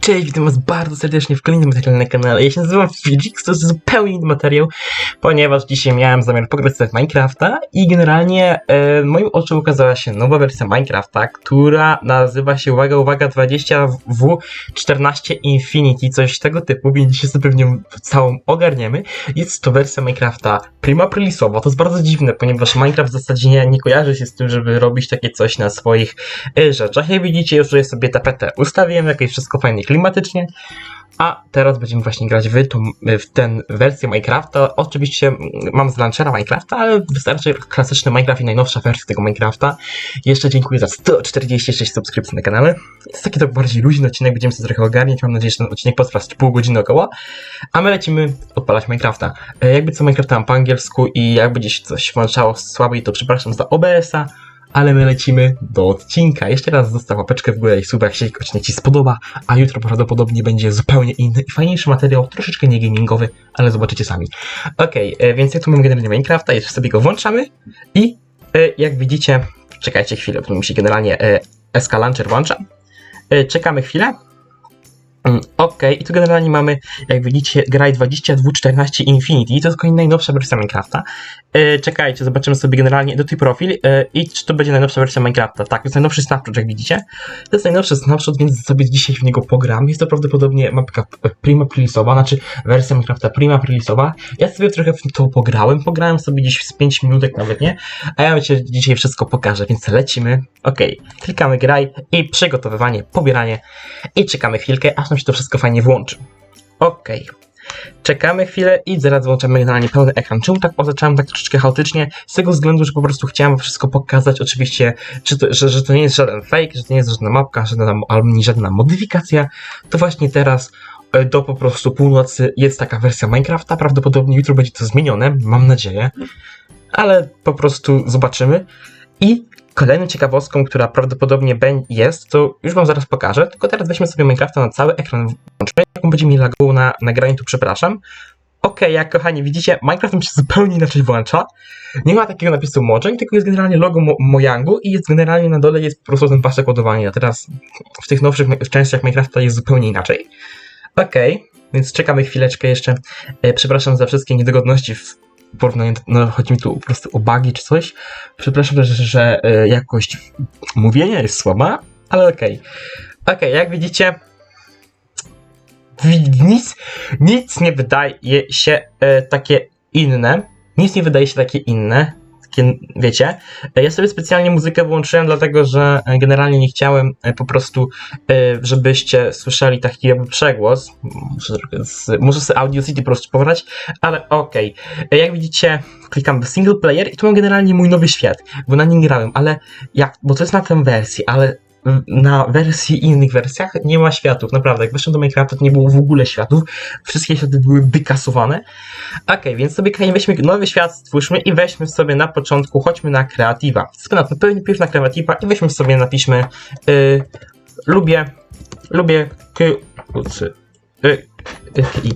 Cześć, witam was bardzo serdecznie w kolejnym materiale na kanale. Ja się nazywam Fidżix, to jest zupełnie inny materiał, ponieważ dzisiaj miałem zamiar pograć sobie w Minecrafta i generalnie e, moim oczom ukazała się nowa wersja Minecrafta, która nazywa się, uwaga, uwaga, 20W14 Infinity, coś tego typu, więc dzisiaj sobie pewnie całą ogarniemy. Jest to wersja Minecrafta prima prilisowa, to jest bardzo dziwne, ponieważ Minecraft w zasadzie nie, nie kojarzy się z tym, żeby robić takie coś na swoich e, rzeczach. Jak widzicie, już sobie tapetę ustawiłem, jakieś wszystko fajnie klimatycznie. A teraz będziemy właśnie grać w, tą, w tę wersję Minecrafta. Oczywiście mam z launchera Minecrafta, ale wystarczy klasyczny Minecraft i najnowsza wersja tego Minecrafta. Jeszcze dziękuję za 146 subskrypcji na kanale. Jest taki trochę bardziej luźny odcinek, będziemy sobie trochę ogarniać. Mam nadzieję, że ten odcinek potrwa pół godziny około. A my lecimy odpalać Minecrafta. E, Jakby co Minecraft mam po angielsku i jakby gdzieś coś włączało słabiej, to przepraszam za OBS-a ale my lecimy do odcinka. Jeszcze raz zostaw łapeczkę w górę i suba, jak się odcinek Ci spodoba, a jutro prawdopodobnie będzie zupełnie inny i fajniejszy materiał, troszeczkę nie gamingowy, ale zobaczycie sami. Okej, e, więc ja tu mam generalnie Minecrafta, jeszcze sobie go włączamy i e, jak widzicie, czekajcie chwilę, bo mi się generalnie e, SK Launcher włącza. Czekamy chwilę. Mm, Okej, i tu generalnie mamy, jak widzicie, graj 2214 Infinity, to jest kolejna najnowsza wersja Minecrafta. E, czekajcie, zobaczymy sobie generalnie do tej profil e, i czy to będzie najnowsza wersja Minecrafta. Tak, to jest najnowszy snapshot, jak widzicie. To jest najnowszy snapshot, więc sobie dzisiaj w niego pogram. Jest to prawdopodobnie mapka prima prilisowa, znaczy wersja Minecrafta prima prilisowa. Ja sobie trochę w to pograłem, pograłem sobie gdzieś z 5 minutek nawet, nie? A ja Ci dzisiaj wszystko pokażę, więc lecimy. Okej, klikamy graj i przygotowywanie, pobieranie i czekamy chwilkę, aż nam się to wszystko fajnie włączy. Okej. Czekamy chwilę i zaraz włączamy generalnie pełny ekran. Czemu tak zacząłem tak troszeczkę chaotycznie? Z tego względu, że po prostu chciałem wszystko pokazać. Oczywiście, to, że, że to nie jest żaden fake, że to nie jest żadna mapka, żadna, nie żadna modyfikacja. To właśnie teraz e, do po prostu północy jest taka wersja Minecrafta. Prawdopodobnie jutro będzie to zmienione, mam nadzieję. Ale po prostu zobaczymy. I kolejną ciekawostką, która prawdopodobnie jest, to już wam zaraz pokażę, tylko teraz weźmy sobie Minecrafta na cały ekran włączmy. Jak on będzie mi lagował na nagraniu, to przepraszam. Okej, jak kochani widzicie, Minecraft mi się zupełnie inaczej włącza. Nie ma takiego napisu Mojang, tylko jest generalnie logo Mo- Mojangu i jest generalnie na dole jest po prostu ten pasek ładowania. Teraz w tych nowszych częściach Minecrafta jest zupełnie inaczej. Okej, więc czekamy chwileczkę jeszcze. E, przepraszam za wszystkie niedogodności w porównaniu, do- no chodzi mi tu po prostu o bugi czy coś. Przepraszam że e, jakość mówienia jest słaba, ale okej. Okej, jak widzicie, wi- nic, nic nie wydaje się e, takie inne. Nic nie wydaje się takie inne. Takie, wiecie, E, ja sobie specjalnie muzykę wyłączyłem, dlatego że e, generalnie nie chciałem e, po prostu, żebyście słyszeli taki jakby przegłos. Muszę, muszę sobie Audio City po prostu pobrać, ale okej. E, Jak widzicie, klikam w single player i tu mam generalnie mój nowy świat, bo na nim grałem, ale jak, bo to jest na tę wersję, ale na wersji innych wersjach nie ma światów, naprawdę. Jak weszłem do Minecrafta, to nie było w ogóle światów. Wszystkie światy były wykasowane. Okej, więc sobie weźmy nowy świat, stwórzmy i weźmy sobie na początku, chodźmy na kreatywa. Na pewnie na kreatywa i weźmy sobie, napiszmy y, lubię, lubię. Y, y, i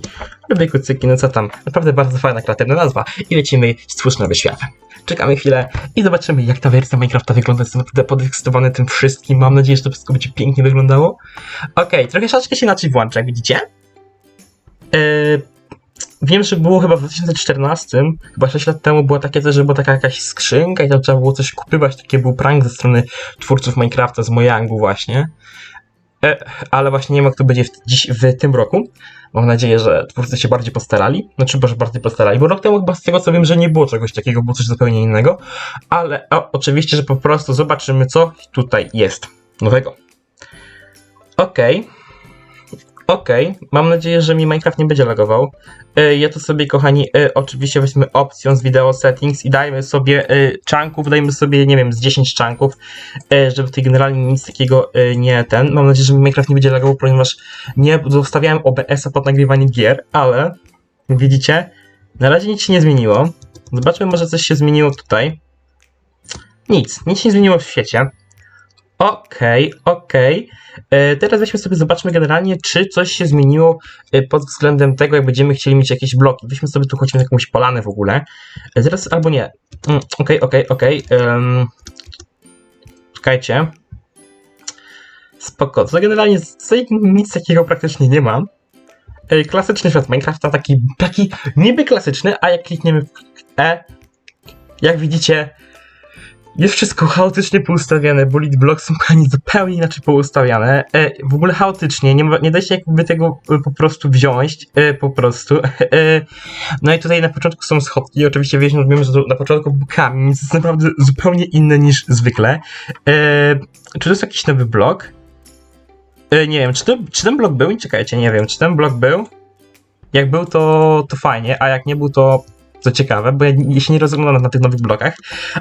lubię kucyki, no co tam. Naprawdę bardzo fajna, kreatywna nazwa. I lecimy, stwórz nowy świat. Czekamy chwilę i zobaczymy, jak ta wersja Minecrafta wygląda. Jestem naprawdę podekscytowany tym wszystkim. Mam nadzieję, że to wszystko będzie pięknie wyglądało. Okej, trochę troszeczkę się inaczej włącza, jak widzicie. Yy, wiem, że było chyba w 2014, chyba 6 lat temu była takie że była taka jakaś skrzynka i tam trzeba było coś kupywać. Taki był prank ze strony twórców Minecrafta z Mojangu właśnie. E, ale właśnie nie wiem, jak to będzie w, dziś, w tym roku. Mam nadzieję, że twórcy się bardziej postarali. Znaczy, że bardziej postarali, bo rok temu chyba z tego co wiem, że nie było czegoś takiego, było coś zupełnie innego. Ale o, oczywiście, że po prostu zobaczymy, co tutaj jest nowego. Okej. Okej, mam nadzieję, że mi Minecraft nie będzie lagował. E, Ja to sobie, kochani, e, oczywiście weźmy opcję z video settings i dajmy sobie e, chunków, dajmy sobie, nie wiem, z 10 chunków, e, żeby tutaj generalnie nic takiego nie ten. Mam nadzieję, że mi Minecraft nie będzie lagował, ponieważ nie zostawiałem OBS-a pod nagrywanie gier, ale widzicie, na razie nic się nie zmieniło. Zobaczmy, może coś się zmieniło tutaj. Nic, nic się nie zmieniło w świecie. Okej, okej. E, Teraz weźmy sobie, zobaczmy generalnie, czy coś się zmieniło e, pod względem tego, jak będziemy chcieli mieć jakieś bloki. Weźmy sobie tu chodźmy na jakąś polanę w ogóle. E, Teraz albo nie. Mm, Okej, okej, okej. em, Czekajcie. spoko. To generalnie tutaj nic takiego praktycznie nie ma. Klasyczny świat Minecrafta, taki, taki niby klasyczny, a jak klikniemy w E, jak widzicie, jest wszystko chaotycznie poustawiane, bo lead block są kochani zupełnie inaczej poustawiane. E, w ogóle chaotycznie, nie, nie da się jakby tego e, po prostu wziąć, e, po prostu. E, no i tutaj na początku są schodki, oczywiście to na początku był kamień, więc jest naprawdę zupełnie inne niż zwykle. E, czy to jest jakiś nowy blok? Nie wiem, czy, to, czy ten blok był? Czekajcie, nie wiem, czy ten blok był? Jak był, to, to fajnie, a jak nie był, to to ciekawe, bo ja, się nie rozglądam na tych nowych blokach,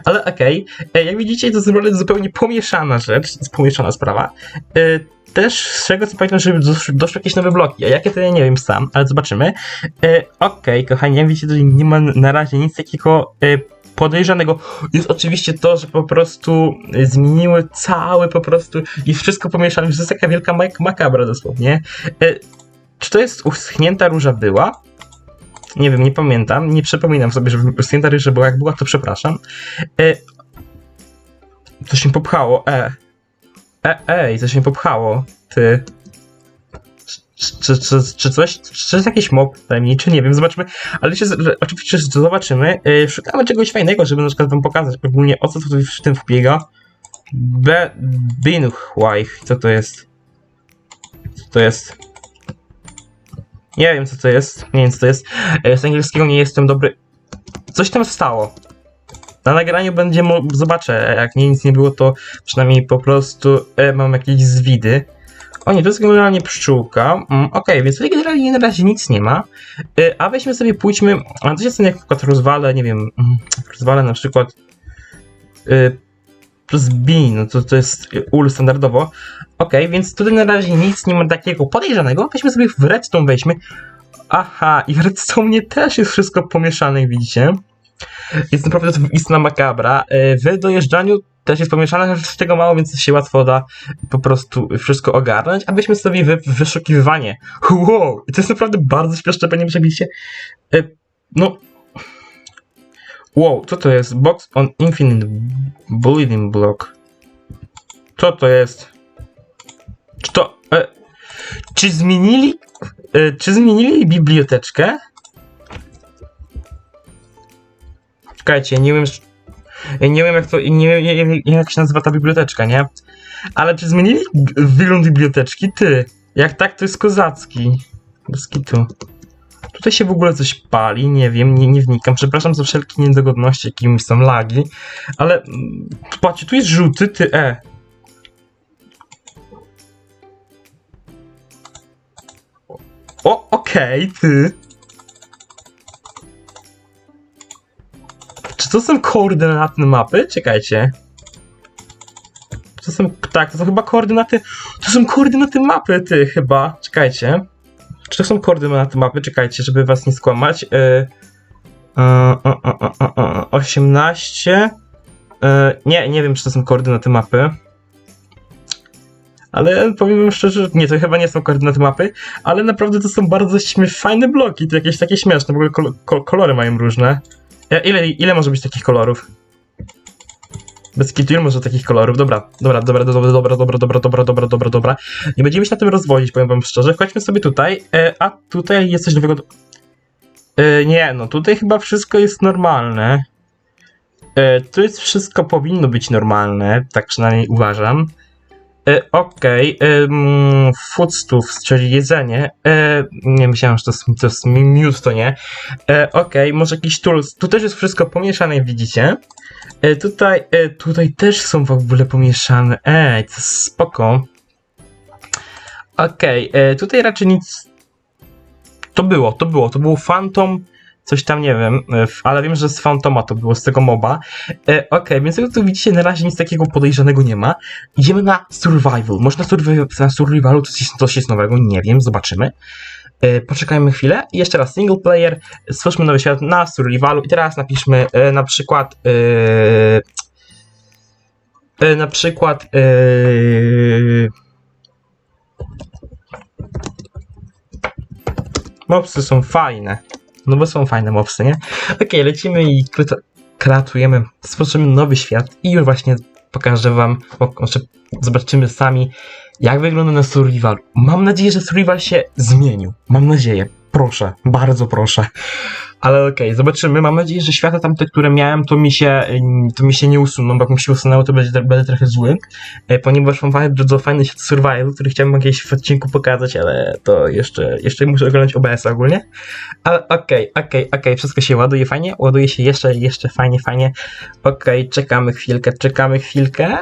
ale okej. E, Jak widzicie, to jest zupełnie pomieszana rzecz, pomieszana sprawa. E, Też z tego co pamiętam, że dosz- doszły jakieś nowe bloki, a jakie to ja nie wiem sam, ale zobaczymy. E, Okej, kochani, jak widzicie, tutaj nie ma na razie nic takiego podejrzanego. Jest oczywiście to, że po prostu zmieniły cały po prostu, jest wszystko pomieszane, że jest taka wielka mak makabra dosłownie. Czy to jest uschnięta róża była? Nie wiem, nie pamiętam, nie przypominam sobie, żeby uschnięta róża była, jak była, to przepraszam. E, coś mi popchało, e. E, ej, coś mi popchało, ty. Czy, czy, czy, coś, czy jest jakiś mob tajemniczy, nie wiem, zobaczymy, ale się, oczywiście zobaczymy. E, szukamy czegoś fajnego, żeby na przykład wam pokazać ogólnie o co tutaj w tym wbiega. Be, Binhuaich, co to jest? Co to jest? Nie wiem co to jest, nie wiem co to jest. E, Z angielskiego nie jestem dobry. Coś tam stało. Na nagraniu będzie, zobaczę, jak nie, nic nie było, to przynajmniej po prostu e, mam jakieś zwidy. O nie, to jest generalnie pszczółka. Mm, Okej, więc tutaj generalnie na razie nic nie ma. E, a weźmy sobie, pójdźmy, a coś jest jak na przykład rozwalę, nie wiem, mm, rozwalę na przykład e, jest bin, no to, to jest ul standardowo. Okej, więc tutaj na razie nic nie ma takiego podejrzanego. Weźmy sobie w redstone, weźmy. Aha, i w redstone też jest wszystko pomieszane, widzicie. Jest naprawdę to istna makabra. E, W dojeżdżaniu też jest pomieszane, z tego mało, więc się łatwo da po prostu wszystko ogarnąć. A weźmy sobie wy wyszukiwanie. Wow, to jest naprawdę bardzo śmieszne, panie przebicie. E, No. Wow, co to jest? Box on Infinite Building Block. Co to jest? Czy to. E, czy zmienili. E, czy zmienili biblioteczkę? Czekajcie, nie wiem. Nie wiem jak to. Nie wiem jak się nazywa ta biblioteczka, nie? Ale czy zmienili wygląd biblioteczki? Ty. Jak tak, to jest kozacki. Bez kitu. Tutaj się w ogóle coś pali, nie wiem, nie, nie wnikam. Przepraszam za wszelkie niedogodności, jakimi są lagi. Ale. mm, Patrzcie, tu jest żółty, ty e. O, okej, ty. Czy to są koordynaty mapy? Czekajcie. To są, tak, to są chyba koordynaty, to są koordynaty mapy, ty, chyba. Czekajcie. Czy to są koordynaty mapy? Czekajcie, żeby was nie skłamać. Yy, yy, yy, yy, yy, yy, 18. Yy, nie, nie wiem, czy to są koordynaty mapy. Ale powiem szczerze, nie, to chyba nie są koordynaty mapy, ale naprawdę to są bardzo fajne bloki, to jakieś takie śmieszne, w ogóle kol- kolory mają różne. E, Ile, ile może być takich kolorów? Bez kitu, może takich kolorów? Dobra, dobra, dobra, dobra, dobra, dobra, dobra, dobra, dobra, dobra, dobra. Nie będziemy się na tym rozwodzić, powiem wam szczerze. Chodźmy sobie tutaj, e, a tutaj jest coś nowego. E, nie, no tutaj chyba wszystko jest normalne. E, tu jest wszystko powinno być normalne, tak przynajmniej uważam. E, Okej, okay. foodstuffs, czyli jedzenie. E, nie myślałem, że to jest, to jest mi- miód, to nie. E, Okej, może jakiś tools. Tu też jest wszystko pomieszane, widzicie. Tutaj, tutaj też są w ogóle pomieszane. Ej, to jest spoko. Okej, e, tutaj raczej nic. To było, to było, to był Phantom. Coś tam nie wiem, e, ale wiem, że z Phantoma to było z tego moba. E, Okej, więc jak tu widzicie, na razie nic takiego podejrzanego nie ma. Idziemy na survival. Może na, survival, na survivalu coś, coś jest nowego, nie wiem, zobaczymy. E, poczekajmy chwilę. I jeszcze raz single player. Stwórzmy nowy świat na survivalu i teraz napiszmy e, na przykład e, e, na przykład e, mopsy są fajne. No bo są fajne mopsy, nie? Okej, lecimy i kreatujemy, stworzymy nowy świat i już właśnie pokażę wam, znaczy zobaczymy sami jak wygląda na survival. Mam nadzieję, że survival się zmienił. Mam nadzieję. Proszę, bardzo proszę. Ale okej, zobaczymy. Mam nadzieję, że światła tamte, które miałem, to mi się, ym, to mi się nie usuną, bo jak mi się usunęło, to będzie, będę trochę zły. E, ponieważ mam bardzo fajny survival, który chciałem jakieś w odcinku pokazać, ale to jeszcze, jeszcze muszę oglądać OBS ogólnie. Ale okej, okej, okej, wszystko się ładuje fajnie, ładuje się jeszcze, jeszcze fajnie, fajnie. Okej, czekamy chwilkę, czekamy chwilkę.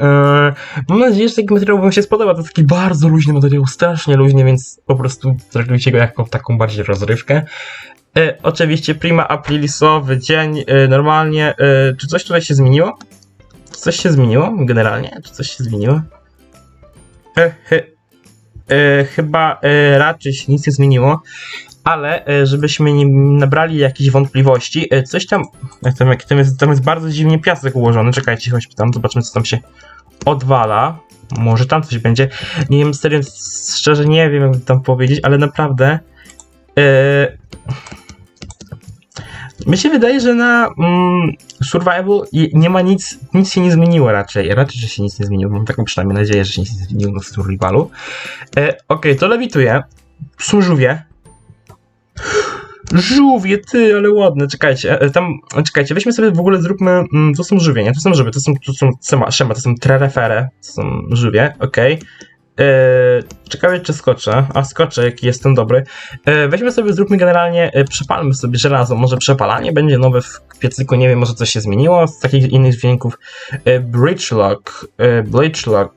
Eee, mam nadzieję, że taki materiał Wam się spodoba. To taki bardzo luźny materiał, strasznie luźny, więc po prostu traktujcie go jako taką bardziej rozrywkę. E, oczywiście prima aprilisowy dzień, e, normalnie. E, czy coś tutaj się zmieniło? Czy coś się zmieniło generalnie? Czy coś się zmieniło? E, he, e, chyba e, raczej się nic nie zmieniło, ale e, żebyśmy nie nabrali jakichś wątpliwości, e, coś tam, tam, tam, jest, tam jest bardzo dziwnie piasek ułożony, czekajcie, chodźmy tam, zobaczmy co tam się odwala, może tam coś będzie, nie wiem, serio, szczerze nie wiem jak tam powiedzieć, ale naprawdę e, mi się wydaje, że na mm, Survival nie ma nic, nic się nie zmieniło raczej. Raczej, że się nic nie zmieniło. Mam taką przynajmniej nadzieję, że się nic nie zmieniło na Survivalu. E, Okej, to lewituje. Są żółwie. Żółwie, ty, ale ładne. Czekajcie, e, tam, czekajcie, weźmy sobie w ogóle, zróbmy, mm, to są żółwie, nie? To są żółwie, to są, to są, szema, to są trerefere, to są żółwie, okej. E, ciekawe, czy skoczę. A skoczę, jaki jestem dobry. E, weźmy sobie, zróbmy generalnie, e, przepalmy sobie żelazo. Może przepalanie będzie nowe w piecyku, nie wiem, może coś się zmieniło z takich innych dźwięków. E, bridge lock, e, bridge lock.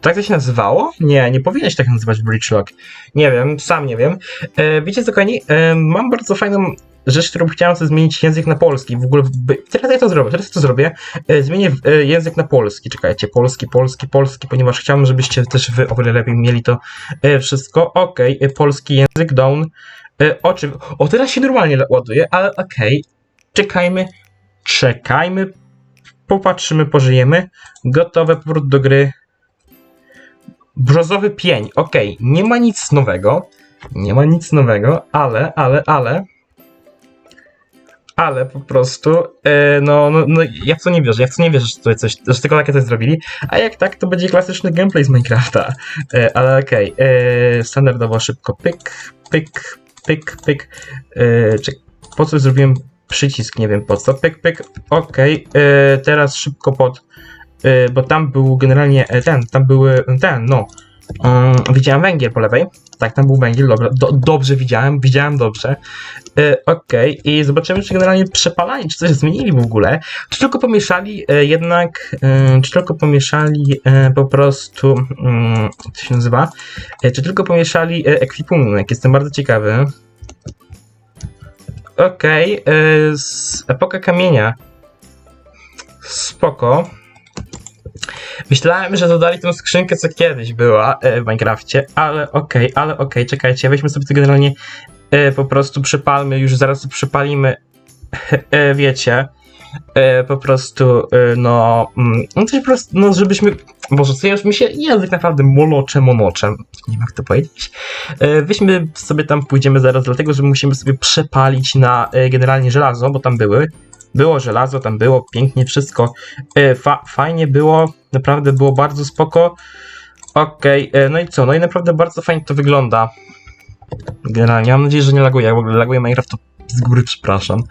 Tak to się nazywało? Nie, nie powinno się tak nazywać bridge lock. Nie wiem, sam nie wiem. E, wiecie co, kochani? E, mam bardzo fajną rzecz, którą chciałem sobie zmienić język na polski. W ogóle, teraz ja to zrobię, teraz to zrobię. E, zmienię e, język na polski. Czekajcie, polski, polski, polski, ponieważ chciałbym, żebyście też wy o wiele lepiej mieli to e, wszystko. Okej, e, polski język, down. E, o teraz się normalnie ładuje, ale okej. Czekajmy, czekajmy, popatrzymy, pożyjemy. Gotowe, powrót do gry. Brzozowy pień, okej, nie ma nic nowego. Nie ma nic nowego, ale, ale, ale. Ale po prostu, e, no, no, no, ja w nie wierzę, ja w nie wierzę, że, tutaj coś, że tylko takie coś zrobili. A jak tak, to będzie klasyczny gameplay z Minecrafta. E, ale okej, e, standardowo szybko, pyk, pyk, pyk, pyk. Czek, po co zrobiłem przycisk, nie wiem po co, pyk, pyk, okej, e, teraz szybko pod, bo tam był generalnie ten, tam były, ten, no, widziałem węgiel po lewej, tak, tam był węgiel, dobra, do, dobrze widziałem, widziałem dobrze, e, okej, i zobaczymy, czy generalnie przepalanie, czy coś zmienili w ogóle, czy tylko pomieszali e, jednak, e, czy tylko pomieszali po prostu, mm, co to się nazywa, czy tylko pomieszali e, ekwipunek, jestem bardzo ciekawy. Okej, z epoka kamienia. Spoko. Myślałem, że dodali tą skrzynkę, co kiedyś była e, w Minecrafcie, ale okej, ale okej, czekajcie, weźmy sobie to generalnie e, po prostu przypalmy, już zaraz przypalimy, e, wiecie, po prostu, no, mm, no coś po prostu, no żebyśmy, Boże, co już mi się język naprawdę molocze, monocze, nie wiem jak to powiedzieć, weźmy sobie tam, pójdziemy zaraz, dlatego, że musimy sobie przepalić na generalnie żelazo, bo tam były, było żelazo, tam było pięknie wszystko, fa fajnie było, naprawdę było bardzo spoko, okej, e, no i co, no i naprawdę bardzo fajnie to wygląda, generalnie, mam nadzieję, że nie laguje, jak w ogóle laguje Minecraft, to z góry przepraszam,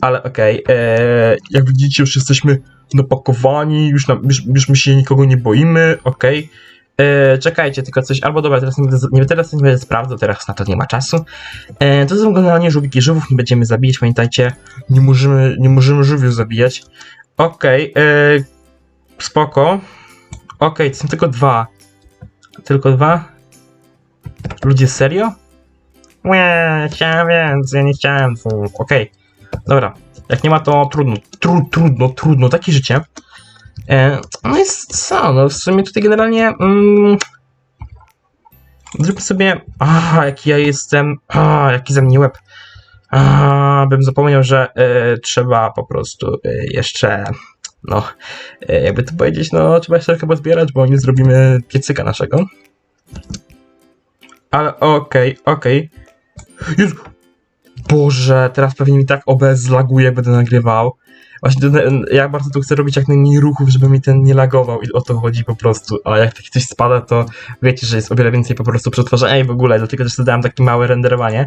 ale okej, e, jak widzicie już jesteśmy napakowani, już, na, już, już my się nikogo nie boimy, okej. E, czekajcie, tylko coś, albo dobra, teraz nie, będę- teraz nie będę sprawdzał, teraz na to nie ma czasu. To są generalnie żółwiki, żółwów nie będziemy zabijać, pamiętajcie, nie możemy, nie możemy żółwiów zabijać. Okej, e, spoko. Okej, to są tylko dwa. Tylko dwa? Ludzie, serio? Nie, chciałem więcej, nie chciałem. Okej, dobra. Jak nie ma, to trudno, tru, trudno, trudno, takie życie. E, no i co, no w sumie tutaj generalnie mm, zróbmy sobie, a jaki ja jestem, a jaki ze mnie łeb. A, bym zapomniał, że e, trzeba po prostu e, jeszcze, no, e, jakby to powiedzieć, no trzeba jeszcze chyba zbierać, bo nie zrobimy piecyka naszego. Ale okej, okej. Jezu. Boże, teraz pewnie mi tak OBS zlaguje, jak będę nagrywał. Właśnie ten, ja bardzo tu chcę robić jak najmniej ruchów, żeby mi ten nie lagował i o to chodzi po prostu. A jak taki coś spada, to wiecie, że jest o wiele więcej po prostu przetwarzania i w ogóle, dlatego też dodałem takie małe renderowanie.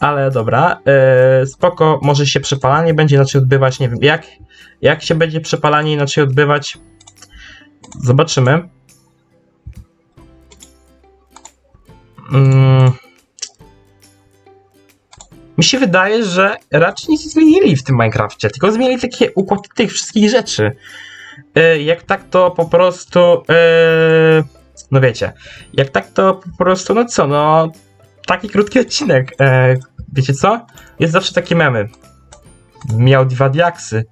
Ale dobra, yy, spoko, może się przepalanie będzie inaczej odbywać, nie wiem, jak, jak się będzie przepalanie inaczej odbywać, zobaczymy. Mm. Mi się wydaje, że raczej nic nie zmienili w tym Minecrafcie, tylko zmienili takie układ tych wszystkich rzeczy. E, jak tak to po prostu. e, no wiecie, jak tak to po prostu, no co, no. Taki krótki odcinek. E, wiecie co? Jest zawsze takie memy. Miał dwa diaksy.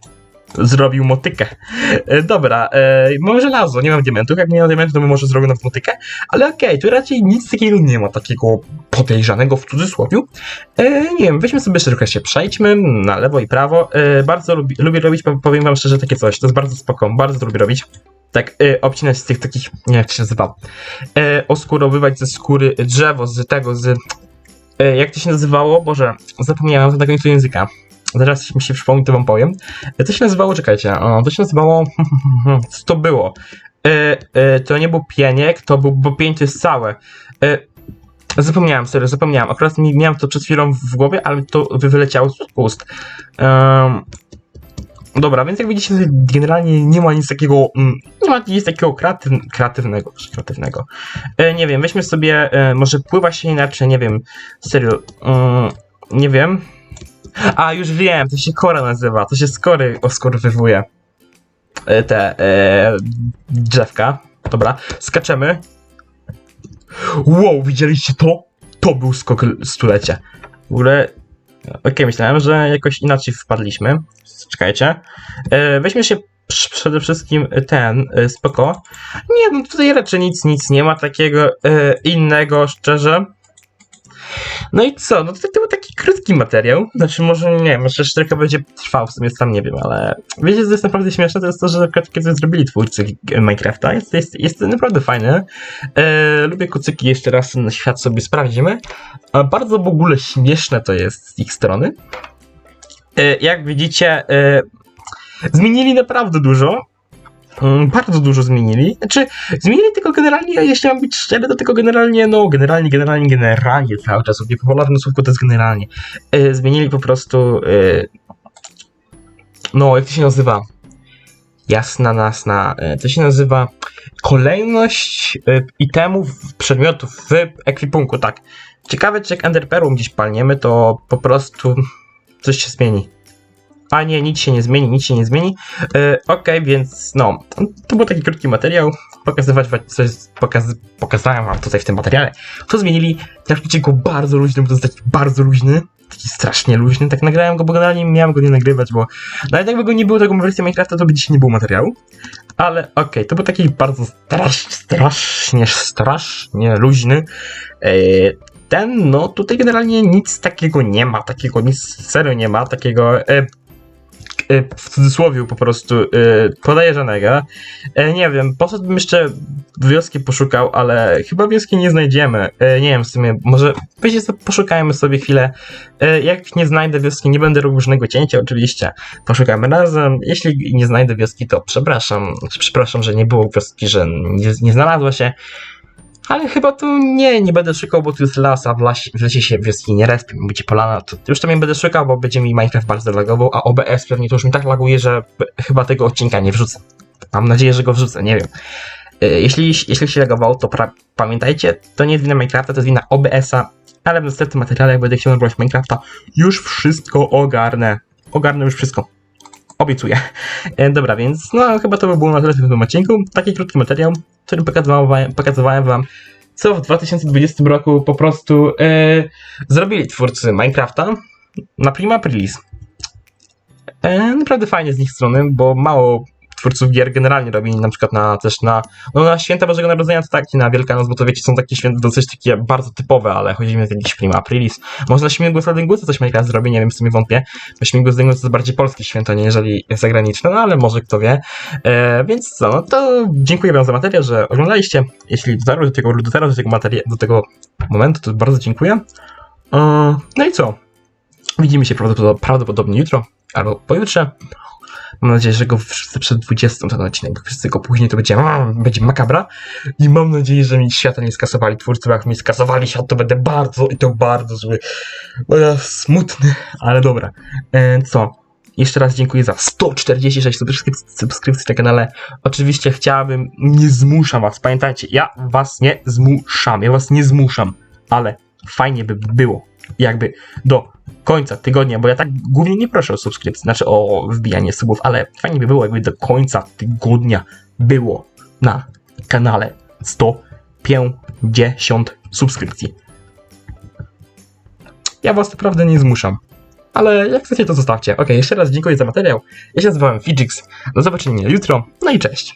Zrobił motykę. E, dobra, e, mam żelazo, nie mam diamentów. Jak nie mam diamentów, to bym może zrobił nową motykę. Ale okej, tu raczej nic takiego nie ma, takiego podejrzanego w cudzysłowie. E, nie wiem, weźmy sobie szeroko się, przejdźmy na lewo i prawo. E, bardzo lubi, lubię robić, po- powiem wam szczerze, takie coś. To jest bardzo spoko, bardzo lubię robić. Tak, e, obcinać z tych takich, nie jak to się nazywa, e, oskurowywać ze skóry drzewo, z tego, z... E, jak to się nazywało? Boże, zapomniałem końcu języka. Zaraz mi się przypomni, to wam powiem. E, To się nazywało, czekajcie, to się nazywało, co to było? E, e, to nie był pieniek, to był, bo pień to jest całe. E, Zapomniałem, serio, zapomniałem. Akurat mi, miałem to przed chwilą w głowie, ale to wy- wyleciało z ust. Dobra, więc jak widzicie, generalnie nie ma nic takiego, mm, nie ma nic takiego kreatyw, kreatywnego, kreatywnego. E, nie wiem, weźmy sobie, e, może pływa się inaczej, nie wiem, serio, mm, nie wiem. A, już wiem, to się kora nazywa, to się skory oskorowywuje. E, te, e, drzewka. Dobra, skaczemy. Wow, widzieliście to? To był skok stulecia. W ogóle, okej, myślałem, że jakoś inaczej wpadliśmy. Czekajcie. E, weźmy się przede wszystkim ten, e, spoko. Nie, no tutaj raczej nic, nic nie ma takiego e, innego, szczerze. No i co? No to, to był taki krótki materiał. Znaczy, może nie wiem, jeszcze trochę będzie trwał, w sumie sam nie wiem, ale wiecie, co jest naprawdę śmieszne? To jest to, że na przykład kiedy zrobili twórcy Minecrafta, jest, jest, jest naprawdę fajne. E, lubię kucyki, jeszcze raz ten świat sobie sprawdzimy. A bardzo w ogóle śmieszne to jest z ich strony. E, jak widzicie, e, zmienili naprawdę dużo. Mm, Bardzo dużo zmienili. Znaczy, zmienili tylko generalnie, jeśli mam być szczery, to tylko generalnie, no, generalnie, generalnie, generalnie cały czas. Lubię popularne słówko to jest generalnie. E, zmienili po prostu. E, no, jak to się nazywa? Jasna, nasna. E, to się nazywa kolejność itemów, przedmiotów w ekwipunku, tak. Ciekawe, czy jak Enderperłą gdzieś palniemy, to po prostu coś się zmieni. A nie, nic się nie zmieni, nic się nie zmieni. E, Okej, więc no, to był taki krótki materiał. Pokazywać coś, pokaz, pokazałem wam tutaj w tym materiale. To zmienili, napiszcie go bardzo luźny, bo to jest taki bardzo luźny. Taki strasznie luźny, tak nagrałem go, bo generalnie miałem go nie nagrywać, bo nawet jakby go nie było tego wersji Minecrafta, to by dzisiaj nie było materiału. Ale okej, to był taki bardzo strasz, strasznie, strasznie luźny. E, ten, no tutaj generalnie nic takiego nie ma, takiego nic serio nie ma, takiego e, w cudzysłowie po prostu e, podejrzanego. E, nie wiem, poszedłbym jeszcze wioski poszukał, ale chyba wioski nie znajdziemy. E, nie wiem w sumie, może wiecie poszukajmy sobie chwilę. E, jak nie znajdę wioski, nie będę robił różnego cięcia oczywiście. Poszukamy razem. Jeśli nie znajdę wioski, to przepraszam. Przepraszam, że nie było wioski, że nie, nie znalazła się. Ale chyba tu nie, nie będę szukał, bo tu jest las, a w, w lesie się wioski nie respią, będzie polana, to już tam nie będę szukał, bo będzie mi Minecraft bardzo lagował, a OBS pewnie to już mi tak laguje, że chyba tego odcinka nie wrzucę. Mam nadzieję, że go wrzucę, nie wiem. E, Jeśli, jeśli się lagowało, to pamiętajcie, to nie jest wina Minecrafta, to jest wina OBS-a, ale w następnym materiale, jak będę chciał nagrywać Minecrafta, już wszystko ogarnę. Ogarnę już wszystko. Obiecuję. E, Dobra, więc no chyba to by było na tyle w tym odcinku. Taki krótki materiał, w którym pokazywałem, pokazywałem wam, co w 2020 roku po prostu e, zrobili twórcy Minecrafta na Prima Aprilis. E, naprawdę fajnie z ich strony, bo mało twórców gier generalnie robili na przykład na też na, no na święta Bożego Narodzenia to tak, i na Wielkanoc, bo to wiecie, są takie święta dosyć takie bardzo typowe, ale chodzi mi o jakiś Prima Aprilis. Może na Śmigłos Ladyngusa coś Minecraft zrobi, nie wiem, w sumie wątpię, bo Śmigłos Ladyngus to jest bardziej polskie święto, niżeli zagraniczne, no ale może kto wie. E, więc co, no to dziękuję wam za materiał, że oglądaliście. Jeśli dotarło do tego, do tego materiału, do tego momentu, to bardzo dziękuję. E, no i co? Widzimy się prawdopodobnie jutro albo pojutrze. Mam nadzieję, że go wszyscy przed 20 ten odcinek, wszyscy go później to będzie, będzie makabra. I mam nadzieję, że mi świata nie skasowali twórcy, bo jak mi skasowali świat, to będę bardzo i to bardzo zły. Będę smutny, ale dobra. E, co? Jeszcze raz dziękuję za 146 subskrypcji, subskrypcji na kanale. Oczywiście chciałabym, nie zmuszam was, pamiętajcie, ja was nie zmuszam, ja was nie zmuszam, ale fajnie by było, jakby do końca tygodnia, bo ja tak głównie nie proszę o subskrypcję, znaczy o wbijanie subów, ale fajnie by było, jakby do końca tygodnia było na kanale 150 subskrypcji. Ja was naprawdę nie zmuszam. Ale jak chcecie, to zostawcie. Ok, jeszcze raz dziękuję za materiał. Ja się nazywałem Fidżix. Do zobaczenia jutro. No i cześć.